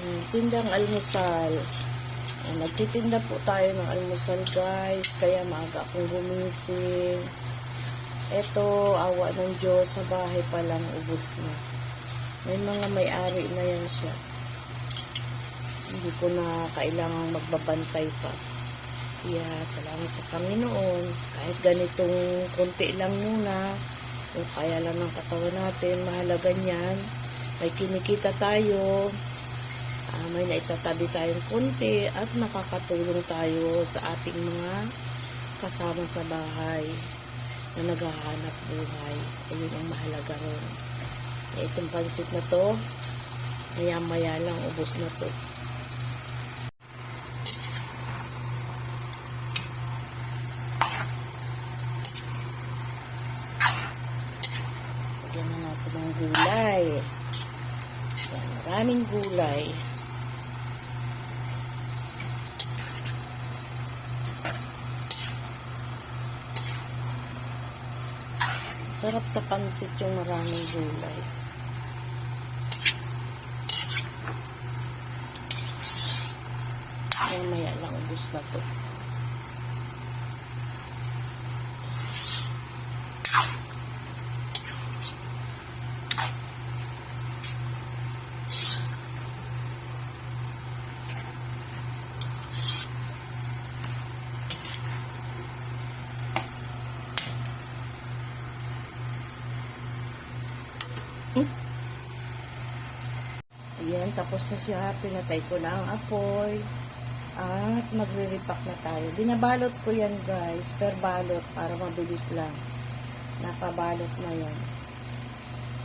Tindang almusal. Ah, Nagtitinda po tayo ng almusal guys. Kaya maaga akong gumising. Ito, awa ng Diyos, sa bahay pa lang ubos na. May mga may-ari na yan siya. Hindi ko na kailangang magbabantay pa. Kaya salamat sa Panginoon. Kahit ganitong konti lang muna, kung kaya lang ng katawan natin, mahalaga niyan. May kinikita tayo, ah, may naitatabi tayong konti, at nakakatulong tayo sa ating mga kasama sa bahay na naghahanap buhay. Ayun ang mahalaga ron. Eh, itong pansit na to, maya-maya lang ubos na to. Lagyan na natin ng gulay. Yan, maraming gulay. Sarap sa pansit yung maraming gulay. Mamaya lang ubus na to. Ayan, tapos na siya. Pinatay ko na ang apoy. At magre-repack na tayo. Binabalot ko yan guys. Per balot para mabilis lang. Nakabalot na yan.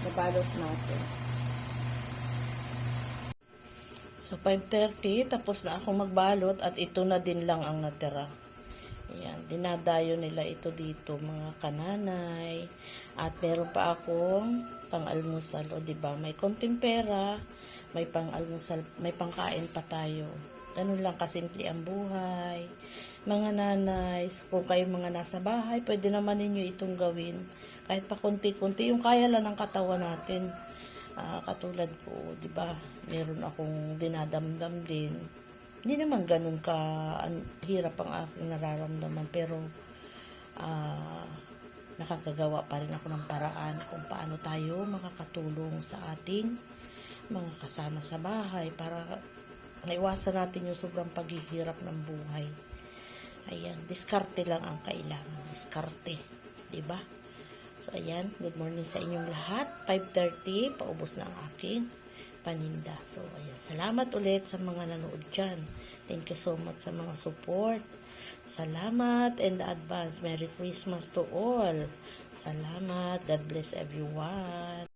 Nabalot natin. So, 5.30. Tapos na ako magbalot. At ito na din lang ang natira. Ayan, dinadayo nila ito dito, mga kananay. At meron pa akong pang-almusal. O, di ba May konting pera, may pang-almusal, may pangkain pa tayo. Ganun lang kasimple ang buhay. Mga nanay, kung kayo mga nasa bahay, pwede naman ninyo itong gawin. Kahit pa konti-konti, yung kaya lang ng katawan natin. Ah, katulad ko, di ba? Meron akong dinadamdam din hindi naman ganun ka hirap ang aking nararamdaman pero ah, nakakagawa pa rin ako ng paraan kung paano tayo makakatulong sa ating mga kasama sa bahay para naiwasan natin yung sobrang paghihirap ng buhay. Ayan, diskarte lang ang kailangan. Diskarte. 'di ba? So, ayan. Good morning sa inyong lahat. 5.30. Paubos na ang aking paninda. So, ayan. Salamat ulit sa mga nanood dyan. Thank you so much sa mga support. Salamat and advance. Merry Christmas to all. Salamat. God bless everyone.